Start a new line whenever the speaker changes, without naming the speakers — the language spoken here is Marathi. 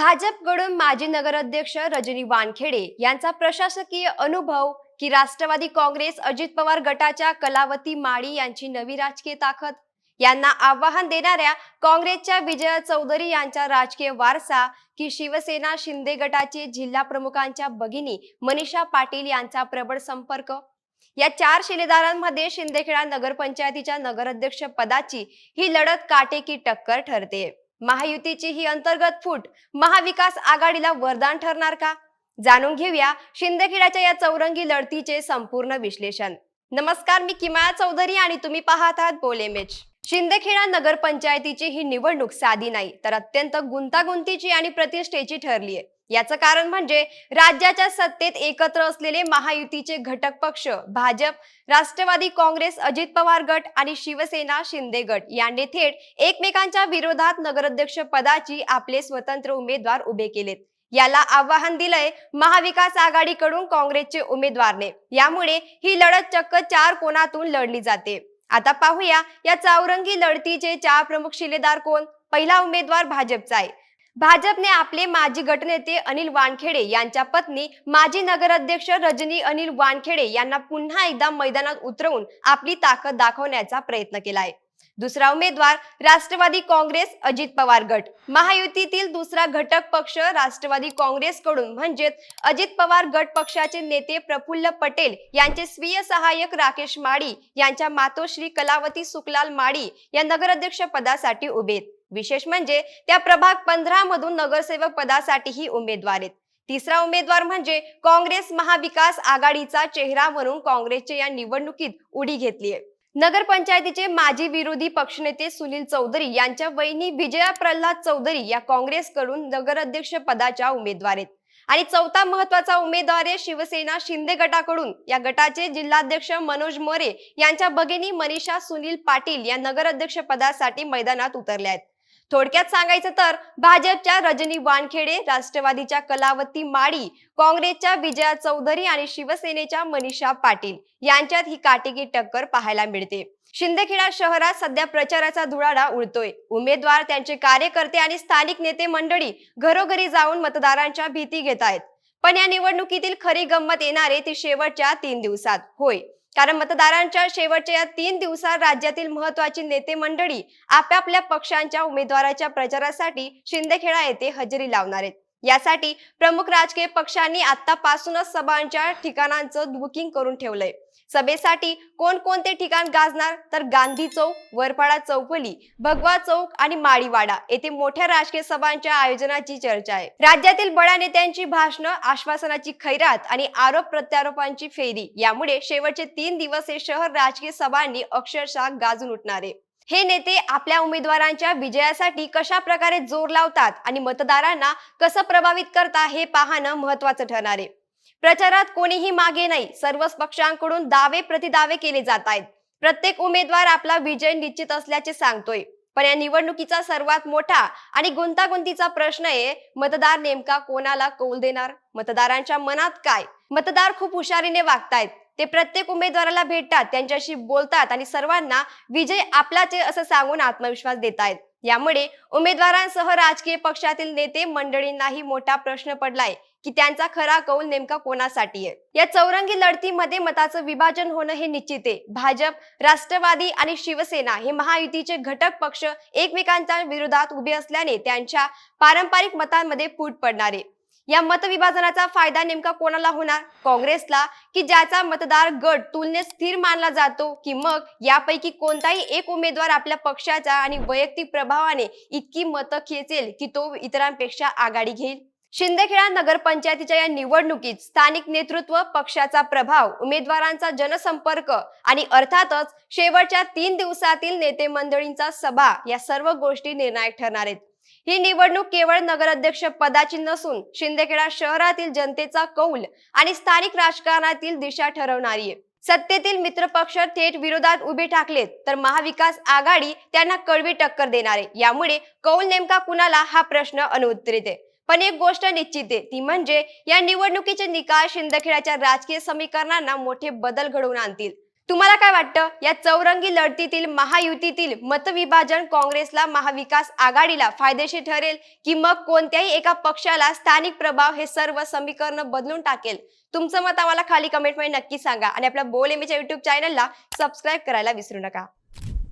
भाजपकडून माजी नगराध्यक्ष रजनी वानखेडे यांचा प्रशासकीय अनुभव की राष्ट्रवादी काँग्रेस अजित पवार गटाच्या कलावती माळी यांची नवी राजकीय ताकद. यांना आव्हान देणाऱ्या काँग्रेसच्या विजय चौधरी यांचा राजकीय वारसा की शिवसेना शिंदे गटाचे जिल्हा प्रमुखांच्या भगिनी मनीषा पाटील यांचा प्रबळ संपर्क. या चार शिलेदारांमध्ये शिंदेखेडा नगरपंचायतीच्या नगराध्यक्ष पदाची ही लढत काटेकी टक्कर ठरते. महायुतीची ही अंतर्गत फूट महाविकास आघाडीला वरदान ठरणार का? जाणून घेऊया शिंदेखेड्याच्या या चौरंगी लढतीचे संपूर्ण विश्लेषण. नमस्कार मी किमाया चौधरी आणि तुम्ही पाहत आहात बोलेमेच शिंदेखेडा नगरपंचायतीची ही निवडणूक साधी नाही तर अत्यंत गुंतागुंतीची आणि प्रतिष्ठेची ठरली आहे याचं कारण म्हणजे राज्याच्या सत्तेत एकत्र असलेले महायुतीचे घटक पक्ष भाजप राष्ट्रवादी काँग्रेस अजित पवार गट आणि शिवसेना शिंदे गट यांनी थेट एकमेकांच्या विरोधात नगराध्यक्ष पदाची आपले स्वतंत्र उमेदवार उभे केलेत. याला आव्हान दिलंय महाविकास आघाडीकडून काँग्रेसचे उमेदवारने. यामुळे ही लढत चक्क चार कोणातून लढली जाते. आता पाहूया या चौरंगी लढतीचे चार प्रमुख शिलेदार कोण? पहिला उमेदवार भाजपचा आहे. भाजपने आपले माजी गटनेते अनिल वानखेडे यांच्या पत्नी माजी नगराध्यक्ष रजनी अनिल वानखेडे यांना पुन्हा एकदा मैदानात उतरवून आपली ताकद दाखवण्याचा प्रयत्न केला आहे दुसरा उमेदवार राष्ट्रवादी काँग्रेस अजित पवार गट. महायुतीतील दुसरा घटक पक्ष राष्ट्रवादी काँग्रेसकडून म्हणजेच अजित पवार गट पक्षाचे नेते प्रफुल्ल पटेल यांचे स्वीय सहाय्यक राकेश माळी यांच्या मातोश्री कलावती सुकलाल माळी या नगराध्यक्ष पदासाठी उभेत विशेष म्हणजे त्या प्रभाग पंधरा मधून नगरसेवक पदासाठीही उमेदवार आहेत. तिसरा उमेदवार म्हणजे काँग्रेस महाविकास आघाडीचा चेहरा म्हणून काँग्रेसच्या या निवडणुकीत उडी घेतली आहे. नगरपंचायतीचे माजी विरोधी पक्षनेते सुनील चौधरी यांच्या वहिनी विजया प्रल्हाद चौधरी या काँग्रेसकडून नगराध्यक्ष पदाच्या उमेदवार आहेत. आणि चौथा महत्त्वाचा उमेदवार आहे शिवसेना शिंदे गटाकडून. या गटाचे जिल्हाध्यक्ष मनोज मोरे यांच्या भगिनी मनीषा सुनील पाटील या नगराध्यक्ष पदासाठी मैदानात उतरल्या आहेत. थोडक्यात सांगायचं तर भाजपच्या रजनी वानखेडे राष्ट्रवादीच्या कलावती माळी काँग्रेसच्या विजया चौधरी आणि शिवसेनेच्या मनीषा पाटील यांच्यात ही काटेकी टक्कर पाहायला मिळते. शिंदखेडा शहरात सध्या प्रचाराचा धुळाडा उडतोय. उमेदवार त्यांचे कार्यकर्ते आणि स्थानिक नेते मंडळी घरोघरी जाऊन मतदारांच्या भीती घेत आहेत. पण या निवडणुकीतील खरी गंमत येणारे ती शेवटच्या तीन दिवसात. होय. कारण मतदारांच्या शेवटच्या या तीन दिवसात राज्यातील महत्वाची नेते मंडळी आपापल्या पक्षांच्या उमेदवाराच्या प्रचारासाठी शिंदेखेडा येथे हजेरी लावणार आहेत. यासाठी प्रमुख राजकीय पक्षांनी आतापासूनच सभांच्या ठिकाणांचं बुकिंग करून ठेवलंय. सभेसाठी कोणकोणते ठिकाण गाजणार? तर गांधी चौक वरपाडा चौफली भगवा चौक आणि माळीवाडा येथे मोठ्या राजकीय सभांच्या आयोजनाची चर्चा आहे. राज्यातील बड्या नेत्यांची भाषणं आश्वासनाची खैरात आणि आरोप प्रत्यारोपांची फेरी यामुळे शेवटचे तीन दिवस हे शहर राजकीय सभांनी अक्षरशः गाजून उठणार आहे. हे नेते आपल्या उमेदवारांच्या विजयासाठी कशा प्रकारे जोर लावतात आणि मतदारांना कसं प्रभावित करता हे पाहणं महत्वाचं ठरणार आहे. प्रचारात कोणीही मागे नाही सर्वच पक्षांकडून दावे प्रतिदावे केले जात आहेत. प्रत्येक उमेदवार आपला विजय निश्चित असल्याचे सांगतोय. पण या निवडणुकीचा सर्वात मोठा आणि गुंतागुंतीचा प्रश्न आहे मतदार नेमका कोणाला कौल देणार? मतदारांच्या मनात काय? मतदार खूप हुशारीने वागतायत. ते प्रत्येक उमेदवाराला भेटतात त्यांच्याशी बोलतात आणि सर्वांना विजय आपलाच आहे असं सांगून आत्मविश्वास देत आहेत यामुळे उमेदवारांसह राजकीय पक्षातील नेते मंडळींनाही मोठा प्रश्न पडलाय की त्यांचा खरा कौल नेमका कोणासाठी आहे? या चौरंगी लढतीमध्ये मताचं विभाजन होणं हे निश्चित आहे. भाजप राष्ट्रवादी आणि शिवसेना हे महायुतीचे घटक पक्ष एकमेकांच्या विरोधात उभे असल्याने त्यांच्या पारंपरिक मतांमध्ये फूट पडणार आहे. या मतविभाजनाचा फायदा नेमका कोणाला होणार? काँग्रेसला की ज्याचा मतदार गट तुलनेत स्थिर मानला जातो? की मग यापैकी कोणताही एक उमेदवार आपल्या पक्षाच्या आणि वैयक्तिक प्रभावाने इतकी मतं खेचेल की तो इतरांपेक्षा आघाडी घेईल? शिंदखेडा नगरपंचायतीच्या या निवडणुकीत स्थानिक नेतृत्व पक्षाचा प्रभाव उमेदवारांचा जनसंपर्क आणि अर्थातच शेवटच्या तीन दिवसातील नेते मंडळींचा सभा या सर्व गोष्टी निर्णायक ठरणार आहेत. ही निवडणूक केवळ नगराध्यक्ष पदाची नसून शिंदखेडा शहरातील जनतेचा कौल आणि स्थानिक राजकारणातील दिशा ठरवणारी आहे. सत्तेतील मित्रपक्ष थेट विरोधात उभे ठाकलेत तर महाविकास आघाडी त्यांना कडवी टक्कर देणार आहे. यामुळे कौल नेमका कुणाला हा प्रश्न अनुत्तरित आहे. पण एक गोष्ट निश्चित आहे ती म्हणजे या निवडणुकीचे निकाल शिंदखेड्याच्या राजकीय समीकरणांना मोठे बदल घडवून आणतील. तुम्हाला काय वाटतं? या चौरंगी लढतीतील महायुतीतील मतविभाजन काँग्रेसला महाविकास आघाडीला फायदेशीर ठरेल की मग कोणत्याही एका पक्षाला स्थानिक प्रभाव हे सर्व समीकरण बदलून टाकेल? तुमचं मत आम्हाला खाली कमेंटमध्ये नक्की सांगा आणि आपल्या बोल एमच्या युट्यूब चॅनलला सबस्क्राईब करायला विसरू नका.